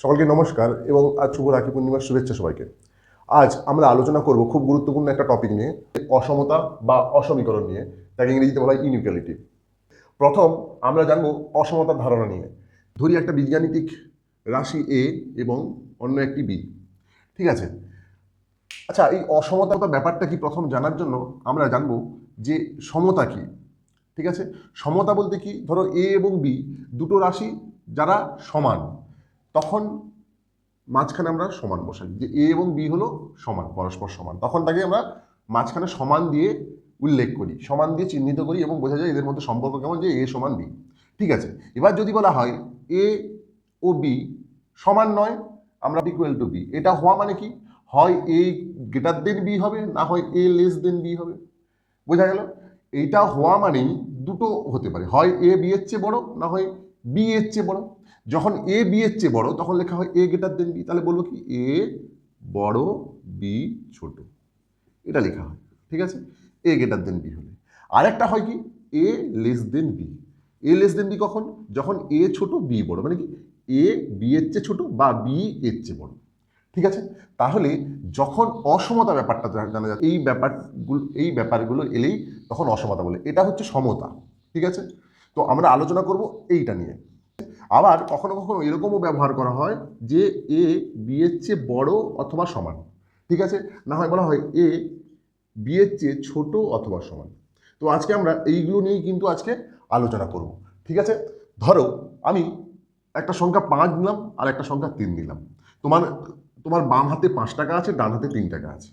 সকলকে নমস্কার এবং আজ শুভ রাখি পূর্ণিমার শুভেচ্ছা সবাইকে। আজ আমরা আলোচনা করব খুব গুরুত্বপূর্ণ একটা টপিক নিয়ে, অসমতা বা অসমীকরণ নিয়ে, তাকে ইংরেজিতে বলা হয় ইনইকুয়ালিটি প্রথম আমরা জানব অসমতার ধারণা নিয়ে। ধরি একটা বীজগাণিতিক রাশি এ এবং অন্য একটি বি ঠিক আছে? আচ্ছা এই অসমতার ব্যাপারটা কি প্রথম জানার জন্য আমরা জানব যে সমতা কি? ঠিক আছে? সমতা বলতে কি? ধরো এ এবং বি দুটো রাশি যারা সমান। তখন মাঝখানে আমরা সমান বসাই, যে এ এবং বি হলো সমান, পরস্পর সমান। তখন তাকে আমরা মাঝখানে সমান দিয়ে উল্লেখ করি, সমান দিয়ে চিহ্নিত করি এবং বোঝা যায় এদের মধ্যে সম্পর্ক কেমন, যে এ সমান বি ঠিক আছে, এবার যদি বলা হয় এ ও বি সমান নয়, আমরা ইকুয়াল টু বি এটা হওয়া মানে কি? হয় এ গ্রেটার দেন বি হবে, না হয় এ লেস দেন বি হবে। বোঝা গেল? এইটা হওয়া মানেই দুটো হতে পারে, হয় এ বি এর চেয়ে বড়, না হয় বি এর চেয়ে বড়। যখন এ বি এর চেয়ে বড়, তখন লেখা হয় এ গ্রেটার দেন বি তাহলে বলব কি? এ বড় বি ছোট। এটা লেখা হয়, ঠিক আছে? এ গ্রেটার দেন বি হলে। আরেকটা হয় কি? A less than B A less than B কখন? যখন এ ছোট বি বড়। মানে কি? এ বি এর চেয়ে ছোট বা বি এর চেয়ে বড়। ঠিক আছে? তাহলে যখন অসমতা ব্যাপারটা জানা যায়, এই ব্যাপারগুলো এই ব্যাপারগুলো এলেই তখন অসমতা বলে। এটা হচ্ছে সমতা, ঠিক আছে? তো আমরা আলোচনা করব এইটা নিয়ে। আবার কখনো কখনো এরকমও ব্যবহার করা হয় যে এ বি এর চেয়ে বড় অথবা সমান। ঠিক আছে? না হয় বলা হয় এ বি এর চেয়ে ছোট অথবা সমান। তো আজকে আমরা এইগুলো নিয়েই কিন্তু আজকে আলোচনা করব। ঠিক আছে? ধরো আমি একটা সংখ্যা পাঁচ দিলাম আর একটা সংখ্যা তিন দিলাম তোমার তোমার বাম হাতে পাঁচ টাকা আছে, ডান হাতে তিন টাকা আছে।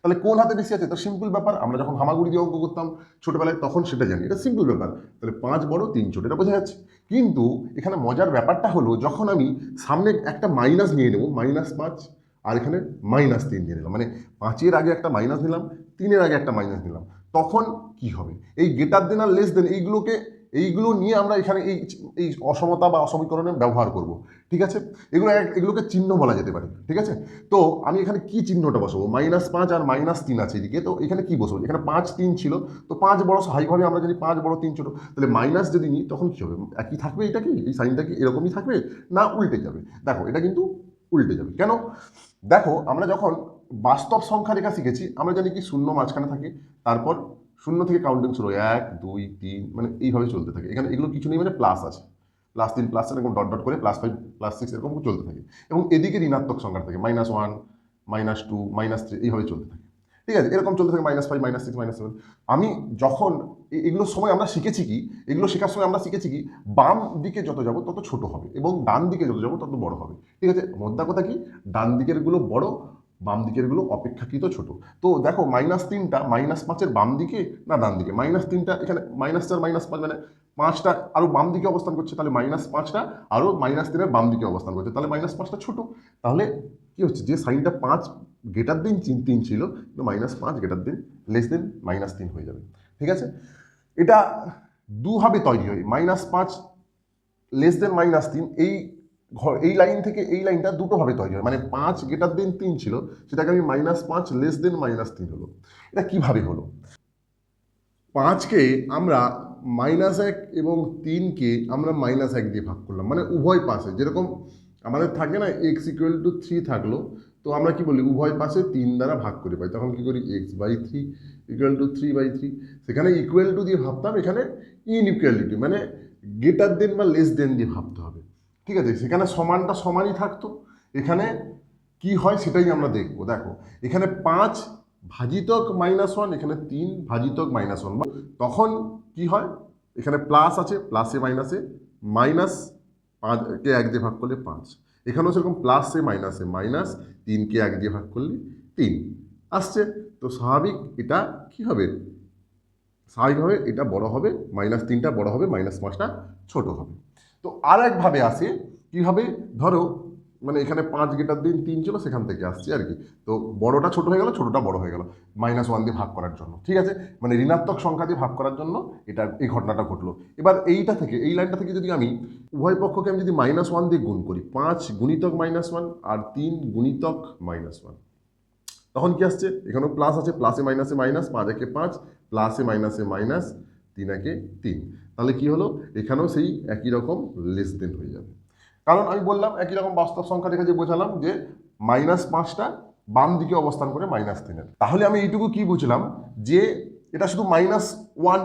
তাহলে কোন হাতে বেশি আছে? তো সিম্পল ব্যাপার। আমরা যখন হামাগুড়ি দিয়ে অঙ্ক করতাম ছোটোবেলায়, তখন সেটা জানি। এটা সিম্পল ব্যাপার। তাহলে পাঁচ বড়, তিন ছোট, এটা বোঝা যাচ্ছে। কিন্তু এখানে মজার ব্যাপারটা হলো, যখন আমি সামনে একটা মাইনাস নিয়ে নেব মাইনাস পাঁচ, আর এখানে মাইনাস তিন দিয়ে নিলাম। মানে পাঁচের আগে একটা মাইনাস নিলাম, তিনের আগে একটা মাইনাস নিলাম, তখন কি হবে? এই গেটার দেন আর লেস দেন এইগুলোকে এইগুলো নিয়ে আমরা এখানে এই এই অসমতা বা অসমীকরণে ব্যবহার করব, ঠিক আছে? এগুলো এগুলোকে চিহ্ন বলা যেতে পারে, ঠিক আছে? তো আমি এখানে কি চিহ্নটা বসাবো? মাইনাস পাঁচ আর মাইনাস তিন আছে এদিকে, তো এখানে কি বসবো? এখানে পাঁচ তিন ছিল, তো পাঁচ বড় স্বাভাবিকভাবে আমরা যদি পাঁচ বড় তিন ছোট, তাহলে মাইনাস যদি নিই, তখন কী হবে? একই থাকবে এটা কি? এই সাইনটা কি এরকমই থাকবে? না উল্টে যাবে? দেখো, এটা কিন্তু উল্টে যাবে, কেন? দেখো, আমরা যখন বাস্তব সংখ্যা রেখা শিখেছি, আমরা জানি কি শূন্য মাঝখানে থাকে, তারপর শূন্য থেকে কাউন্টিং শুরু হয়। এক, দুই, তিন মানে এইভাবে চলতে থাকে। এখানে এগুলো কিছু নেই মানে প্লাস আছে। প্লাস তিন প্লাস এরকম ডট ডট করে প্লাস ফাইভ প্লাস সিক্স এরকম চলতে থাকে। এবং এদিকে ঋণাত্মক সংখ্যা থাকে minus one minus two minus three এইভাবে চলতে থাকে। ঠিক আছে? এরকম চলতে থাকে minus five minus six minus seven আমি যখন এগুলোর সময় আমরা শিখেছি কি? এগুলো শেখার সময় আমরা শিখেছি কি? বাম দিকে যত যাব, তত ছোট হবে এবং ডান দিকে যত যাব, তত বড় হবে। ঠিক আছে? মোদ্দা কথা কি? ডান দিকেরগুলো বড় বাম দিকেরগুলো অপেক্ষাকৃত ছোট। তো দেখো মাইনাস তিনটা মাইনাস পাঁচের বাম দিকে না ডান দিকে? মাইনাস তিনটা এখানে মাইনাস চার মাইনাস পাঁচ মানে পাঁচটা আরও বাম দিকে অবস্থান করছে, তাহলে মাইনাস পাঁচটা আরও মাইনাস তিনের বাম দিকে অবস্থান করছে, তাহলে মাইনাস পাঁচটা ছোট। তাহলে কি হচ্ছে? যে সাইনটা পাঁচ গেটার দিন তিন ছিল, কিন্তু মাইনাস পাঁচ গেটার দিন লেস দেন মাইনাস তিন হয়ে যাবে। ঠিক আছে? এটা দুভাবে তৈরি হয়। মাইনাস পাঁচ লেস দেন মাইনাস তিন, এই ঘর, এই লাইন থেকে এই লাইনটা দুটোভাবে তৈরি হয়। মানে পাঁচ গেটার দেন তিন ছিল, সেটাকে আমি মাইনাস পাঁচ লেস দেন মাইনাস তিন হলো। এটা কীভাবে হলো? পাঁচকে আমরা মাইনাস এক এবং তিনকে আমরা মাইনাস এক দিয়ে ভাগ করলাম। মানে উভয় পাশে, যেরকম আমাদের থাকে না এক্স ইকুয়াল টু থ্রি থাকল, তো আমরা কি বলি? উভয় পাশে তিন দ্বারা ভাগ করে পাই। তখন কি করি? X by three equal to three by three সেখানে ইকুয়াল টু দিয়ে ভাবতাম এখানে ইনইকুয়ালিটি মানে গেটার দেন বা লেস দেন দিয়ে ভাবতে হবে। ঠিক আছে, সেখানে সমানটা সমানই থাকতো। এখানে কি হয় সেটাই আমরা দেখব। দেখো, এখানে পাঁচ ভাজিতক মাইনাস ওয়ান এখানে তিন ভাজিতক মাইনাস ওয়ান তখন কি হয়? এখানে প্লাস আছে প্লাসে মাইনাসে মাইনাস পাঁচকে এক দিয়ে ভাগ করলে পাঁচ। এখানেও সেরকম প্লাসে মাইনাসে মাইনাস তিনকে এক দিয়ে ভাগ করলে তিন। আসছে, তো স্বাভাবিক এটা কি হবে? স্বাভাবিকভাবে এটা বড় হবে মাইনাস তিনটা বড় হবে মাইনাস পাঁচটা ছোট হবে। তো আর একভাবে আসে কীভাবে? ধরো মানে এখানে পাঁচ গেটার দিন তিন ছিল, সেখান থেকে আসছে আর কি। তো বড়টা ছোট হয়ে গেল, ছোটটা বড় হয়ে গেল। মাইনাস ওয়ান দিয়ে ভাগ করার জন্য, ঠিক আছে? মানে ঋণাত্মক সংখ্যা দিয়ে ভাগ করার জন্য এটা, এই ঘটনাটা ঘটলো। এবার এইটা থেকে, এই লাইনটা থেকে যদি আমি উভয় পক্ষকে আমি যদি মাইনাস ওয়ান দিয়ে গুণ করি, পাঁচ গুণিতক মাইনাস ওয়ান আর তিন গুণিতক মাইনাস ওয়ান তখন কি আসছে? এখানেও প্লাস আছে প্লাসে মাইনাসে মাইনাস পাঁচ একে পাঁচ প্লাসে মাইনাসে মাইনাস তিন একে তিন। তাহলে কি হলো? এখানেও সেই একই রকম লেস দেন হয়ে যাবে। কারণ আমি বললাম একই রকম বাস্তব সংখ্যা দেখে যে বোঝালাম যে মাইনাস পাঁচটা বাম দিকে অবস্থান করে মাইনাস তিনের। তাহলে আমি এইটুকু কি বুঝলাম? যে এটা শুধু মাইনাস ওয়ান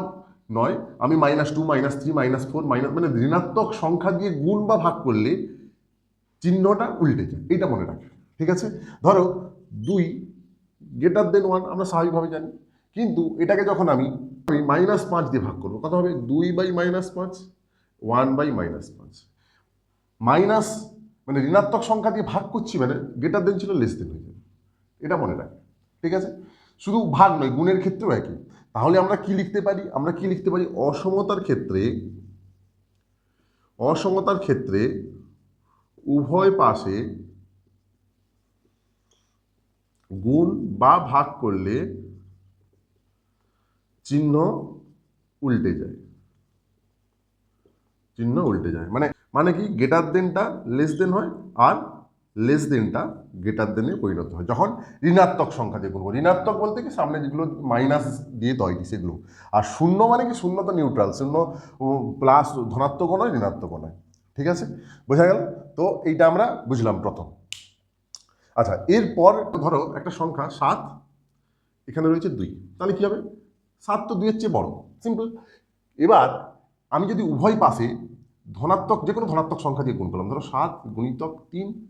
নয়, আমি minus two, minus three, minus four, minus মানে ঋণাত্মক সংখ্যা দিয়ে গুণ বা ভাগ করলে চিহ্নটা উল্টে যায়। এইটা মনে রাখবে। ঠিক আছে? ধরো দুই গ্রেটার দেন ওয়ান আমরা স্বাভাবিকভাবে জানি। কিন্তু এটাকে যখন আমি আমি মাইনাস পাঁচ দিয়ে ভাগ করব, কত হবে? দুই বাই মাইনাস পাঁচ ওয়ান বাই মাইনাস পাঁচ। মাইনাস মানে ঋণাত্মক সংখ্যা দিয়ে ভাগ করছি মানে গ্রেটার দেন ছিল লেস দেন হয়ে যাবে। এটা মনে রাখবে ঠিক আছে? শুধু ভাগ নয়, গুণের ক্ষেত্রেও একই। তাহলে আমরা কি লিখতে পারি? আমরা কি লিখতে পারি? অসমতার ক্ষেত্রে অসমতার ক্ষেত্রে উভয় পাশে গুণ বা ভাগ করলে চিহ্ন উল্টে যায়। চিহ্ন উল্টে যায়। মানে মানে কি গেটার দেনটা লেস দেন হয় আর লেস দেনটা গেটার দেনে পরিণত হয়। যখন ঋণাত্মক সংখ্যা দিয়ে করব। ঋণাত্মক বলতে কি সামনে যেগুলো মাইনাস দিয়ে তৈরি সেগুলো। আর শূন্য মানে কি শূন্য তো নিউট্রাল শূন্য প্লাস ধনাত্মকও নয় ঋণাত্মকও নয়। ঠিক আছে? বোঝা গেল? তো এইটা আমরা বুঝলাম প্রথম। আচ্ছা এরপর ধরো একটা সংখ্যা সাত, এখানে রয়েছে দুই। তাহলে কী হবে? সাত তো দুইয়ের চেয়ে বড় সিম্পল এবার আমি যদি উভয় পাশে ধনাত্মক, যে কোনো ধনাত্মক সংখ্যা দিয়ে গুণ করলাম। ধরো সাত গুণিতক তিন,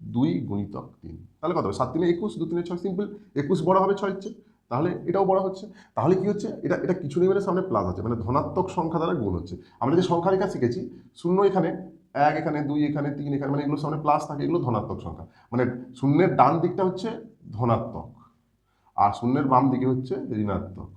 দুই গুণিতক তিন। তাহলে কত হবে? সাত তিনে একুশ, দু তিনে ছয়, সিম্পল। একুশ বড় হবে ছয় হচ্ছে। তাহলে এটাও বড় হচ্ছে। তাহলে কি হচ্ছে? এটা এটা কিছু নেই মানে সামনে প্লাস আছে মানে ধনাত্মক সংখ্যা দ্বারা গুণ হচ্ছে। আমরা যে সংখ্যা রেখা শিখেছি, শূন্য এখানে, এক এখানে, দুই এখানে, তিন এখানে মানে এগুলো সামনে প্লাস থাকে, এগুলো ধনাত্মক সংখ্যা। মানে শূন্যের ডান দিকটা হচ্ছে ধনাত্মক, আর শূন্যের বাম দিকে হচ্ছে ঋণাত্মক।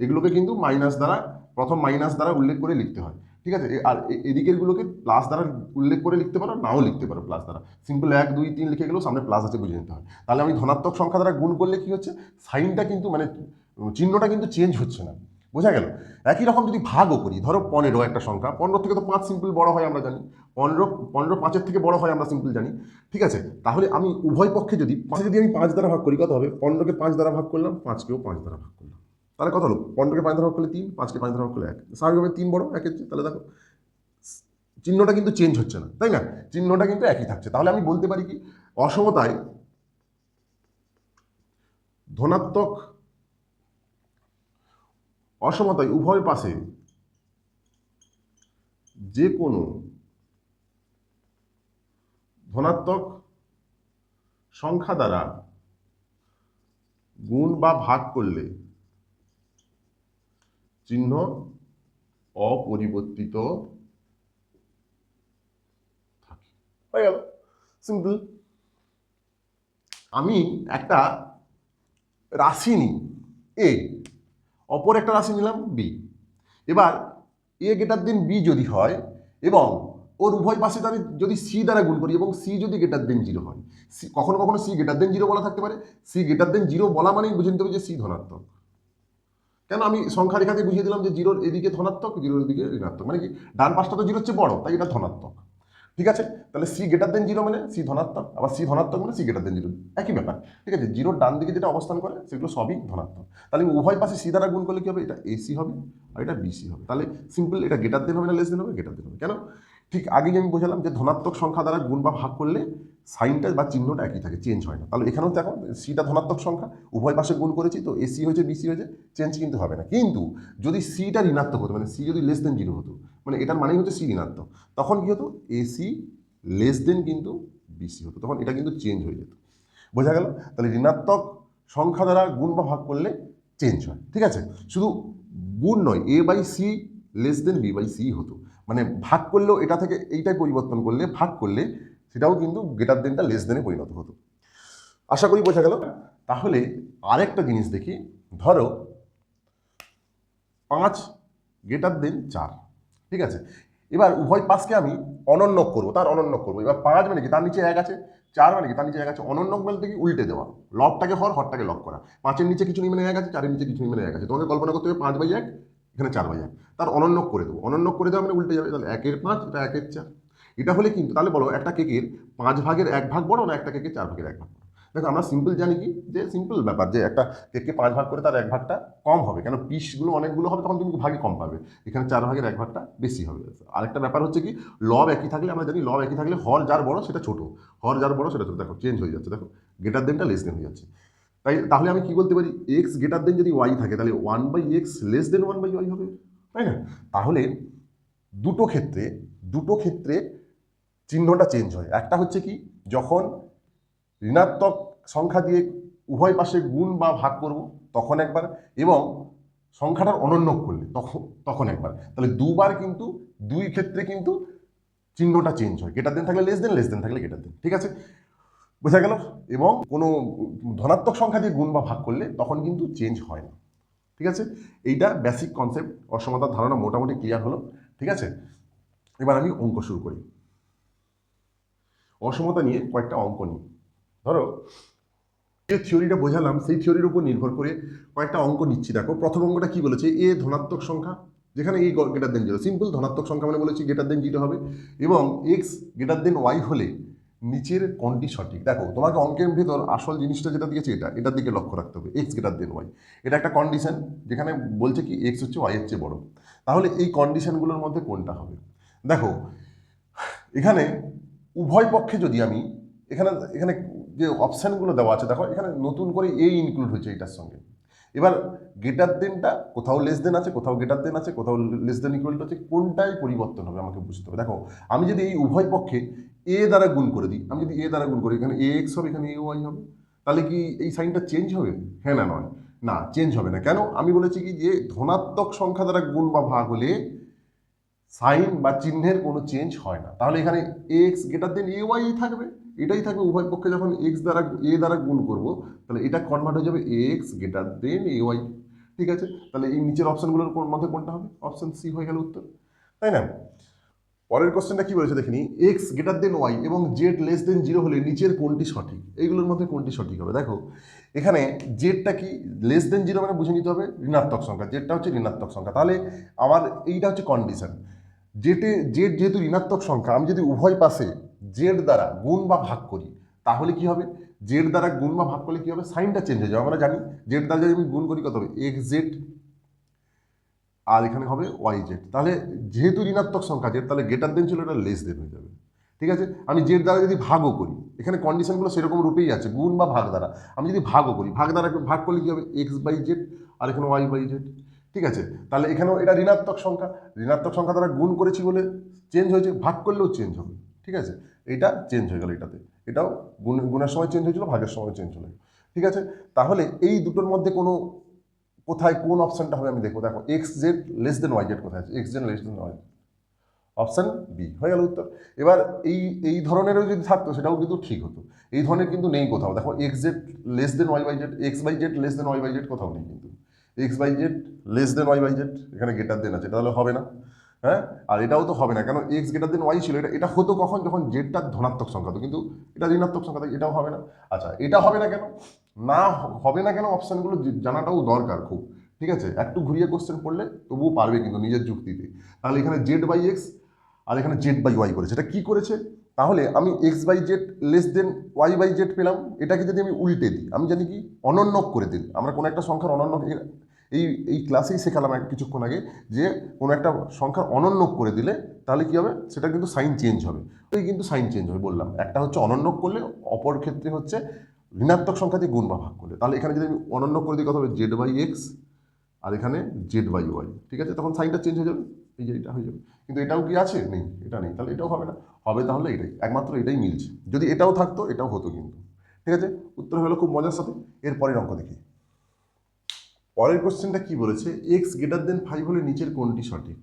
এগুলোকে কিন্তু মাইনাস দ্বারা প্রথম মাইনাস দ্বারা উল্লেখ করে লিখতে হয়, ঠিক আছে? আর এদিকেরগুলোকে প্লাস দ্বারা উল্লেখ করে লিখতে পারো, নাও লিখতে পারো প্লাস দ্বারা। সিম্পল এক, দুই, তিন লিখে গেলেও সামনে প্লাস আছে বুঝে নিতে হয়। তাহলে আমি ধনাত্মক সংখ্যা দ্বারা গুণ করলে কি হচ্ছে? সাইনটা কিন্তু মানে চিহ্নটা কিন্তু চেঞ্জ হচ্ছে না, বোঝা গেল? একই রকম যদি ভাগও করি, ধরো পনেরো একটা সংখ্যা, পনেরো থেকে তো পাঁচ সিম্পল বড় হয় আমরা জানি, পনেরো পনেরো পাঁচের থেকে বড় হয় আমরা সিম্পল জানি, ঠিক আছে? তাহলে আমি উভয় পক্ষে যদি, পাঁচে যদি আমি পাঁচ দ্বারা ভাগ করি, কত হবে? পনেরোকে পাঁচ দ্বারা ভাগ করলাম, পাঁচকেও পাঁচ দ্বারা ভাগ করলাম। তাহলে কত হলো? পনেরোকে পাঁচ ভাগ করলে তিন, পাঁচকে পাঁচ ভাগ করলে এক। স্বাভাবিকভাবে তিন বড় একের তাহলে দেখো, চিহ্নটা কিন্তু চেঞ্জ হচ্ছে না, তাই না? চিহ্নটা কিন্তু একই থাকছে। তাহলে আমি বলতে পারি কি, অসমতায় ধনাত্মক অসমতায় উভয় পাশে যে কোনো ধনাত্মক সংখ্যা দ্বারা গুণ বা ভাগ করলে চিহ্ন অপরিবর্তিত থাকে। হয়ে গেল। সিম্পল আমি একটা রাশি নিই। এ অপর একটা রাশি নিলাম বি এবার এ গেটার দিন বি যদি হয় এবং ওর উভয় পাশে আমি যদি সি দ্বারা গুণ করি এবং সি যদি গেটার দেন জিরো হয় সি কখনো কখনো সি গেটার দেন জিরো বলা থাকতে পারে। সি গেটার দেন জিরো বলা মানেই বুঝে নিতে হবে যে সি ধনাত্মক। কেন? আমি সংখ্যা রেখাতে বুঝিয়ে দিলাম যে জিরোর এদিকে ধনাত্মক, জিরোর এদিকে ঋণাত্মক। মানে কি? ডান পাশটা তো জিরোর চেয়ে বড়, তাই এটা ধনাত্মক। ঠিক আছে? তাহলে সি গেটার দেন জিরো মানে সি ধনাত্মক, আবার সি ধনাত্মক মানে সি গেটার দেন জিরো একই ব্যাপার। ঠিক আছে? জিরোর ডান দিকে যেটা অবস্থান করে, সেগুলো সবই ধনাত্মক। তাহলে উভয় পাশে সি দ্বারা গুণ করলে কি হবে? এটা এসি হবে, আর এটা বিসি হবে। তাহলে সিম্পল এটা গেটার দেন হবে না লেস দেন হবে গেটার দেন হবে। কেন? ঠিক আগেই আমি বোঝালাম যে ধনাত্মক সংখ্যা দ্বারা গুণ বা ভাগ করলে সাইনটা বা চিহ্নটা একই থাকে চেঞ্জ হয় না। তাহলে এখানেও দেখো সিটা ধনাত্মক সংখ্যা, উভয় পাশে গুণ করেছি তো এসি হয়েছে বিসি হয়েছে চেঞ্জ কিন্তু হবে না। কিন্তু যদি সিটা ঋণাত্মক হতো মানে সি যদি লেস দেন জিরো হতো মানে এটার মানেই হচ্ছে সি ঋণাত্মক, তখন কি হতো? এসি লেস দেন কিন্তু বিসি হতো, তখন এটা কিন্তু চেঞ্জ হয়ে যেত। বোঝা গেল? তাহলে ঋণাত্মক সংখ্যা দ্বারা গুণ বা ভাগ করলে চেঞ্জ হয়, ঠিক আছে? শুধু গুণ নয় A by C less than B by C হতো। মানে ভাগ করলেও এটা থেকে এইটাই পরিবর্তন করলে, ভাগ করলে সেটাও কিন্তু গেটার দেনটা লেস দেনে পরিণত হতো। আশা করি বোঝা গেল। তাহলে আরেকটা জিনিস দেখি। ধরো, পাঁচ গেটার দেন চার, ঠিক আছে? এবার উভয় পাশকে আমি অনন্য করব, তার অনন্য করব। এবার পাঁচ মানে কি? তার নিচে এক আছে। চার মানে কি? তার নিচে এক আছে। অনন্য বলতে কি? উল্টে দেওয়া। লবটাকে হর হরটাকে লক করা। পাঁচের নিচে কিছু নেই মানে এক আছে, চারের নিচে কিছু নেই মানে এক আছে। তোমাকে কল্পনা করতে হবে পাঁচ বাই এক, এখানে চার বাই এক। তার অনন্য করে দেবো। অনন্য করে দেওয়া মানে উল্টে যাবে। তাহলে একের পাঁচ, এটা একের চার। এটা হলে কিন্তু, তাহলে বলো একটা কেকের পাঁচ ভাগের এক ভাগ বড় না একটা কেকের চার ভাগের এক ভাগ দেখো আমরা সিম্পল জানি কি? যে সিম্পল ব্যাপার, যে একটা কেককে পাঁচ ভাগ করে তার এক ভাগটা কম হবে। কেন? পিসগুলো অনেকগুলো হবে, তখন তুমি ভাগে কম পাবে। এখানে চার ভাগের এক ভাগটা বেশি হবে। আরেকটা ব্যাপার হচ্ছে কি? লব একই থাকলে, আমরা জানি লব একই থাকলে হর যার বড় সেটা ছোট। হর যার বড় সেটা ছোট। দেখো চেঞ্জ হয়ে যাচ্ছে। দেখো গেটার দেনটা লেস দেন হয়ে যাচ্ছে। তাই তাহলে আমি কি বলতে পারি? এক্স গেটার দেন যদি ওয়াই থাকে, তাহলে one by x less than one by y হবে। তাই না? তাহলে দুটো ক্ষেত্রে দুটো ক্ষেত্রে চিহ্নটা চেঞ্জ হয়। একটা হচ্ছে কি, যখন ঋণাত্মক সংখ্যা দিয়ে উভয় পাশে গুণ বা ভাগ করব, তখন একবার এবং সংখ্যাটার অনন্য করলে তখন তখন একবার। তাহলে দুবার কিন্তু, দুই ক্ষেত্রে কিন্তু চিহ্নটা চেঞ্জ হয়। গেটার দেন থাকলে লেস দেন লেস দেন থাকলে গেটার দেন ঠিক আছে? বোঝা গেল? এবং কোনো ধনাত্মক সংখ্যা দিয়ে গুণ বা ভাগ করলে তখন কিন্তু চেঞ্জ হয় না। ঠিক আছে? এইটা বেসিক কনসেপ্ট অসমতার ধারণা মোটামুটি ক্লিয়ার হলো। ঠিক আছে? এবার আমি অঙ্ক শুরু করি। অসমতা নিয়ে কয়েকটা অঙ্ক নিই। ধরো, যে থিওরিটা বোঝালাম, সেই থিওরির উপর নির্ভর করে কয়েকটা অঙ্ক নিচ্ছি। দেখো, প্রথম অঙ্কটা কি বলেছে? এ ধনাত্মক সংখ্যা, যেখানে এই গেটার দেন জিরো সিম্পল ধনাত্মক সংখ্যা মানে বলেছি গেটার দেন জিরো হবে, এবং এক্স গেটার দেন ওয়াই হলে নিচের কোনটি সঠিক। দেখো, তোমাকে অঙ্কের ভিতর আসল জিনিসটা যেটা দিয়েছে এটা, এটার দিকে লক্ষ্য রাখতে হবে এক্স গেটার দেন ওয়াই এটা একটা কন্ডিশন যেখানে বলছে কি এক্স হচ্ছে ওয়াই চেয়ে বড়। তাহলে এই কন্ডিশনগুলোর মধ্যে কোনটা হবে? দেখো, এখানে উভয় পক্ষে যদি আমি এখানে এখানে যে অপশানগুলো দেওয়া আছে, দেখো এখানে নতুন করে এ ইনক্লুড হয়েছে এটার সঙ্গে। এবার গেটার দেনটা কোথাও লেস দেন আছে, কোথাও গেটার দেন আছে, কোথাও লেস দেন ইকুয়াল আছে, কোনটাই পরিবর্তন হবে আমাকে বুঝতে হবে। দেখো, আমি যদি এই উভয় পক্ষে এ দ্বারা গুণ করে দিই, আমি যদি এ দ্বারা গুণ করি, এখানে এ এক্স হবে, এখানে এ ওয়াই হবে, তাহলে কি এই সাইনটা চেঞ্জ হবে? হ্যাঁ না, নয়। না চেঞ্জ হবে না। কেন? আমি বলেছি কি যে ধনাত্মক সংখ্যা দ্বারা গুণ বা ভাগ হলে সাইন বা চিহ্নের কোনো চেঞ্জ হয় না। তাহলে এখানে x greater then A Y থাকবে। এটাই থাকবে উভয় পক্ষে যখন এক্স দ্বারা এ দ্বারা গুণ করব, তাহলে এটা কনভার্ট হয়ে যাবে x greater then A Y ঠিক আছে? তাহলে এই নিচের অপশানগুলোর কোন- মধ্যে কোনটা হবে? অপশান সি হয়ে গেল উত্তর। তাই না? পরের কোশ্চেনটা কি বলেছে দেখিনি এক্স গেটার দেন ওয়াই এবং জেড লেস দেন জিরো হলে নিচের কোনটি সঠিক? এইগুলোর মধ্যে কোনটি সঠিক হবে? দেখো, এখানে জেডটা কি লেস দেন জিরো মানে বুঝে নিতে হবে ঋণাত্মক সংখ্যা। জেডটা হচ্ছে ঋণাত্মক সংখ্যা। তাহলে আমার এইটা হচ্ছে কন্ডিশন জেটে জেড যেহেতু ঋণাত্মক সংখ্যা, আমি যদি উভয় পাশে জেড দ্বারা গুণ বা ভাগ করি, তাহলে কি হবে? জেড দ্বারা গুণ বা ভাগ করলে কি হবে? সাইনটা চেঞ্জ হয়ে যাবে। আমরা জানি জেড দ্বারা যদি আমি গুণ করি, কত হবে? X Z. আর এখানে হবে ওয়াই জেড। তাহলে যেহেতু ঋণাত্মক সংখ্যা জেড, তাহলে গেটার দেন ছিল, এটা লেস দেন হয়ে যাবে। ঠিক আছে? আমি জেড দ্বারা যদি ভাগও করি, এখানে কন্ডিশনগুলো সেরকম রূপেই আছে, গুণ বা ভাগ দ্বারা। আমি যদি ভাগও করি, ভাগ দ্বারা ভাগ করলে কি হবে? এক্স বাই জেড, আর এখানে ওয়াই বাই জেড। ঠিক আছে? তাহলে এখানেও এটা ঋণাত্মক সংখ্যা। ঋণাত্মক সংখ্যা দ্বারা গুণ করেছি বলে চেঞ্জ হয়েছে, ভাগ করলেও চেঞ্জ হবে। ঠিক আছে? এটা চেঞ্জ হয়ে গেল এটাতে। এটাও গুণ, গুণের সময় চেঞ্জ হয়েছিল, ভাগের সময় চেঞ্জ হলো। ঠিক আছে? তাহলে এই দুটোর মধ্যে কোনো কোথায় কোন অপশানটা হবে আমি দেখব। দেখো x z less than y z কোথায় আছে? X z less than y option B হয়ে গেল উত্তর। এবার এই এই ধরনেরও যদি থাকতো, সেটাও কিন্তু ঠিক হতো। এই ধরনের কিন্তু নেই কোথাও। দেখো x z less than y by z x by z less than y by z কোথাও নেই কিন্তু। X by z less than y by z এখানে গেটার দেন আছে তাহলে হবে না। হ্যাঁ? আর এটাও তো হবে না, কেন এক্স গেটার দেন ওয়াই ছিল, এটা এটা হতো কখন? যখন জেডটা ধনাত্মক সংখ্যা তো কিন্তু এটা ঋণাত্মক সংখ্যা এটাও হবে না। আচ্ছা এটা হবে না কেন? না, হবে না কেন? অপশানগুলো জানাটাও দরকার খুব, ঠিক আছে? একটু ঘুরিয়ে কোশ্চেন পড়লে তবুও পারবে কিন্তু নিজের যুক্তিতে। তাহলে এখানে জেড বাই এক্স আর এখানে জেড বাই ওয়াই করেছে, এটা কী করেছে? তাহলে আমি x by z less than y by z পেলাম, এটাকে যদি আমি উল্টে দিই, আমি জানি কি? অনন্যক করে দিই। আমরা কোনো একটা সংখ্যার অনন্য এই এই ক্লাসেই শেখালাম এক কিছুক্ষণ আগে যে কোনো একটা সংখ্যার অনন্যক করে দিলে তাহলে কী হবে? সেটা কিন্তু সাইন চেঞ্জ হবে। ওই কিন্তু সাইন চেঞ্জ হবে বললাম। একটা হচ্ছে অনন্যক করলে, অপর ক্ষেত্রে হচ্ছে ঋণাত্মক সংখ্যা দিয়ে গুণ বা ভাগ করলে। তাহলে এখানে যদি আমি অনন্য করে দিই, কত হবে? জেড বাই এক্স আর এখানে জেড বাই ওয়াই ঠিক আছে? তখন সাইনটা চেঞ্জ হয়ে যাবে। এই যে এটা হয়ে যাবে। কিন্তু এটাও কি আছে? নেই, এটা নেই। তাহলে এটাও হবে না। হবে তাহলে এটাই, একমাত্র এটাই মিলছে। যদি এটাও থাকতো, এটাও হতো কিন্তু। ঠিক আছে? উত্তর হলো খুব মজার সাথে, এর পরের অঙ্ক দেখি। পরের কোশ্চেনটা কি বলেছে? এক্স গ্রেটার দেন ফাইভ হলে নিচের কোনটি সঠিক?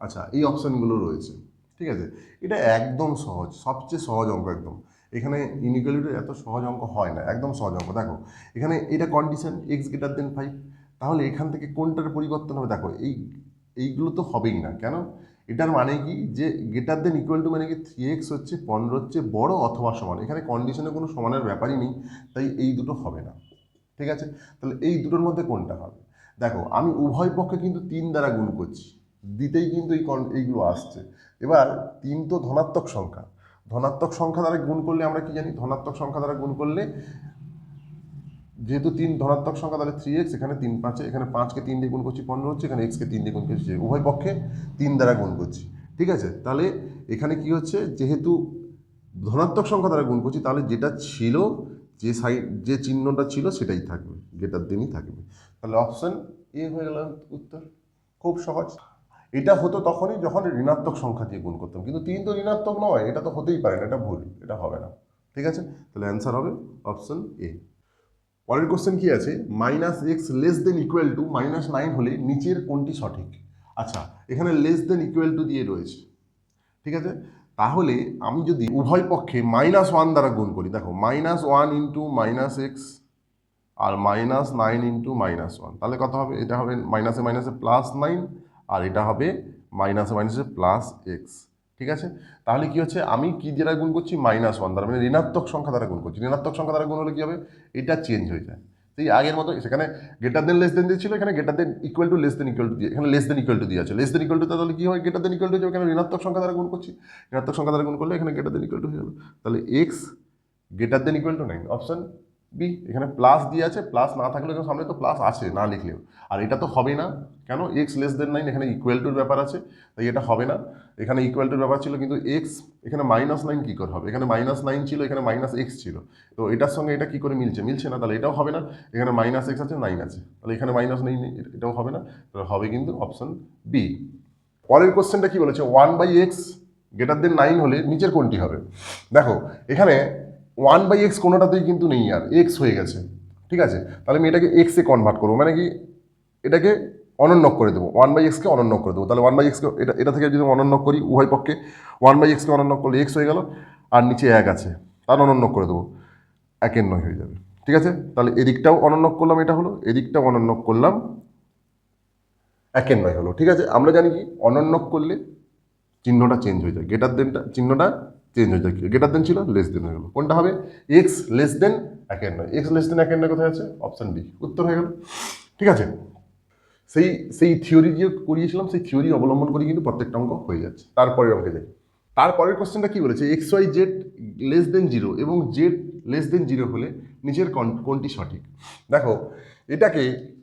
আচ্ছা এই অপশানগুলো রয়েছে। ঠিক আছে? এটা একদম সহজ, সবচেয়ে সহজ অঙ্ক একদম। এখানে ইনিকুয়ালিটির এত সহজ অঙ্ক হয় না, একদম সহজ অঙ্ক। দেখো, এখানে এটা condition x greater than five তাহলে এখান থেকে কোনটার পরিবর্তন হবে? দেখো, এই, এইগুলো তো হবেই না। কেন? এটার মানে কি? যে গ্রেটার দেন ইকুয়াল টু মানে কি? থ্রি এক্স হচ্ছে পনেরো হচ্ছে বড় অথবা সমান। এখানে কন্ডিশনে কোনো সমানের ব্যাপারই নেই, তাই এই দুটো হবে না। ঠিক আছে? তাহলে এই দুটোর মধ্যে কোনটা হবে? দেখো, আমি উভয় পক্ষে কিন্তু তিন দ্বারা গুণ করছি। দিতেই কিন্তু এই কন এইগুলো আসছে। এবার তিন তো ধনাত্মক সংখ্যা। ধনাত্মক সংখ্যা দ্বারা গুণ করলে আমরা কি জানি? ধনাত্মক সংখ্যা দ্বারা গুণ করলে যেহেতু তিন ধনাত্মক সংখ্যা, তাহলে থ্রি এক্স এখানে তিন পাঁচে, এখানে পাঁচকে তিন দিয়ে গুণ করছি পনেরো হচ্ছে, এখানে এক্সকে তিন দিয়ে গুণ করছি উভয় পক্ষে তিন দ্বারা গুণ করছি। ঠিক আছে? তাহলে এখানে কি হচ্ছে? যেহেতু ধনাত্মক সংখ্যা দ্বারা গুণ করছি, তাহলে যেটা ছিল, যে সাইড যে চিহ্নটা ছিল, সেটাই থাকবে। গেটার দিনই থাকবে। তাহলে অপশন এ হয়ে গেল উত্তর। খুব সহজ। এটা হতো তখনই যখন ঋণাত্মক সংখ্যা দিয়ে গুণ করতাম। কিন্তু তিন তো ঋণাত্মক নয়, এটা তো হতেই পারে না, এটা ভুল, এটা হবে না। ঠিক আছে? তাহলে অ্যান্সার হবে অপশন এ পরের কোশ্চেন কি আছে? Minus x less than equal to minus nine হলে নিচের কোনটি সঠিক? আচ্ছা এখানে লেস দেন ইকুয়াল টু দিয়ে রয়েছে। ঠিক আছে? তাহলে আমি যদি উভয় পক্ষে মাইনাস ওয়ান দ্বারা গুণ করি, দেখো minus one into minus x আর minus nine into minus one তাহলে কত হবে? এটা হবে মাইনাসে মাইনাসে প্লাস নাইন আর এটা হবে মাইনাসে মাইনাসে প্লাস এক্স ঠিক আছে? তাহলে কি হচ্ছে? আমি কি দ্বারা গুণ করছি? মাইনাস ওয়ান দ্বারা মানে ঋণাত্মক সংখ্যা দ্বারা গুণ করছি। ঋণাত্মক সংখ্যা দ্বারা গুণ হলে কি হবে? এটা চেঞ্জ হয়ে যায়। সেই আগের মতো, সেখানে গেটার দেন লেস দেন দিয়ে ছিল এখানে greater than equal to less than equal to দিয়ে, এখানে লেস দেন ইকুয়াল টু দিয়ে আছে। লেস দেন ইকুয়াল টু তাহলে কী হয়? গেটার দেন ইকুয়াল টু যাবে। এখানে ঋণাত্মক সংখ্যা দ্বারা গুণ করছি। ঋণাত্মক সংখ্যা দ্বারা গুণ করলে এখানে গেটার দেন ইকুয়াল টু হয়ে গেল তাহলে x greater than equal to nine option B এখানে প্লাস দিয়ে আছে প্লাস না থাকলে এখানে সামনে তো প্লাস আছে, না লিখলেও আর এটা তো হবে না। কেন? এক্স লেস দেন নাইন এখানে ইকুয়াল টুর ব্যাপার আছে, তাই এটা হবে না। এখানে ইকুয়াল টুর ব্যাপার ছিল, কিন্তু এক্স এখানে মাইনাস নাইন কী করে হবে? এখানে মাইনাস নাইন ছিল, এখানে মাইনাস এক্স ছিল। তো এটার সঙ্গে এটা কী করে মিলছে? মিলছে না, তাহলে এটাও হবে না। এখানে মাইনাস এক্স আছে নাইন আছে। তাহলে এখানে মাইনাস নাইন নেই এটাও হবে না। তাহলে হবে কিন্তু অপশান বি পরের কোশ্চেনটা কী বলেছে? One by x greater than nine হলে নিচের কোনটি হবে? দেখো, এখানে ওয়ান বাই এক্স কোনোটাতেই কিন্তু নেই আর এক্স হয়ে গেছে, ঠিক আছে? তাহলে আমি এটাকে এক্সে কনভার্ট করব মানে কি? এটাকে অনন্যক করে দেবো ওয়ান বাই এক্সকে অনন্যক করে দেবো। তাহলে ওয়ান বাই এক্সকে এটা এটা থেকে যদি অনন্যক করি উভয় পক্ষে ওয়ান বাই এক্সকে অনন্যক করলে এক্স হয়ে গেল, আর নিচে এক আছে তার অনন্যক করে দেবো, একের নয় হয়ে যাবে, ঠিক আছে? তাহলে এদিকটাও অনন্যক করলাম, এটা হলো, এদিকটাও অনন্যক করলাম, একের নয় হলো, ঠিক আছে? আমরা জানি কি? অনন্যক করলে চিহ্নটা চেঞ্জ হয়ে যায় গেটার দেনটা চিহ্নটা চেঞ্জ হয়ে যায়। গেটার দেন ছিল লেস দেন হয়ে গেলো। কোনটা হবে? এক্স লেস দেন একের নয়। এক্স লেস দেন একের নয় কোথায় আছে? অপশান ডি উত্তর হয়ে গেল। ঠিক আছে? সেই সেই থিওরি যে করিয়েছিলাম, সেই থিওরি অবলম্বন করে কিন্তু প্রত্যেকটা অঙ্ক হয়ে যাচ্ছে। তারপরের অঙ্কে যাই। তারপরের কোশ্চেনটা কী বলেছে? X y z less than zero এবং জেড লেস দেন জিরো হলে নিচের কোন- কোনটি সঠিক? দেখো, এটাকে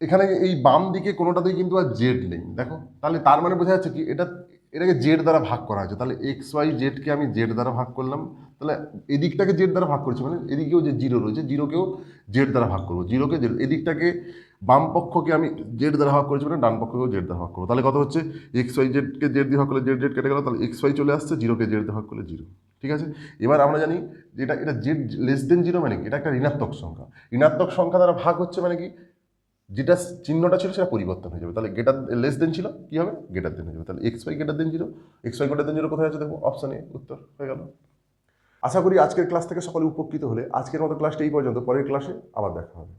এখানে এই বাম দিকে কোনোটাতেই কিন্তু আর জেড নেই। দেখো, তাহলে তার মানে বোঝা যাচ্ছে কি? এটা এটাকে জেড দ্বারা ভাগ করা হয়েছে। তাহলে এক্স ওয়াই জেডকে আমি জেড দ্বারা ভাগ করলাম। তাহলে এদিকটাকে জেড দ্বারা ভাগ করছি মানে এদিকেও যে জিরো রয়েছে জিরোকেও জেড দ্বারা ভাগ করব। জিরোকে জেড এদিকটাকে বাম পক্ষকে আমি জেড দ্বারা ভাগ করেছি মানে ডান পক্ষকেও জেড দ্বারা ভাগ করব। তাহলে কত হচ্ছে? এক্স ওয়াই জেডকে জেড দিয়ে ভাগ করলে জেড জেড কেটে গেল, তাহলে এক্স ওয়াই চলে আসছে জিরোকে জেড দিয়ে ভাগ করলে জিরো ঠিক আছে? এবার আমরা জানি যে এটা এটা জেড লেস দেন জিরো মানে কি? এটা একটা ঋণাত্মক সংখ্যা। ঋণাত্মক সংখ্যা দ্বারা ভাগ হচ্ছে মানে কি? যেটা চিহ্নটা ছিল সেটা পরিবর্তন হয়ে যাবে। তাহলে গেটার লেস দেন ছিল, কী হবে? গেটার দেন হয়ে যাবে। তাহলে X Y greater than zero X Y greater than zero কোথায় আছে দেখব অপশানে এ উত্তর হয়ে গেল। আশা করি আজকের ক্লাস থেকে সকলে উপকৃত হলে, আজকের মতো ক্লাসটা এই পর্যন্ত, পরের ক্লাসে আবার দেখা হবে।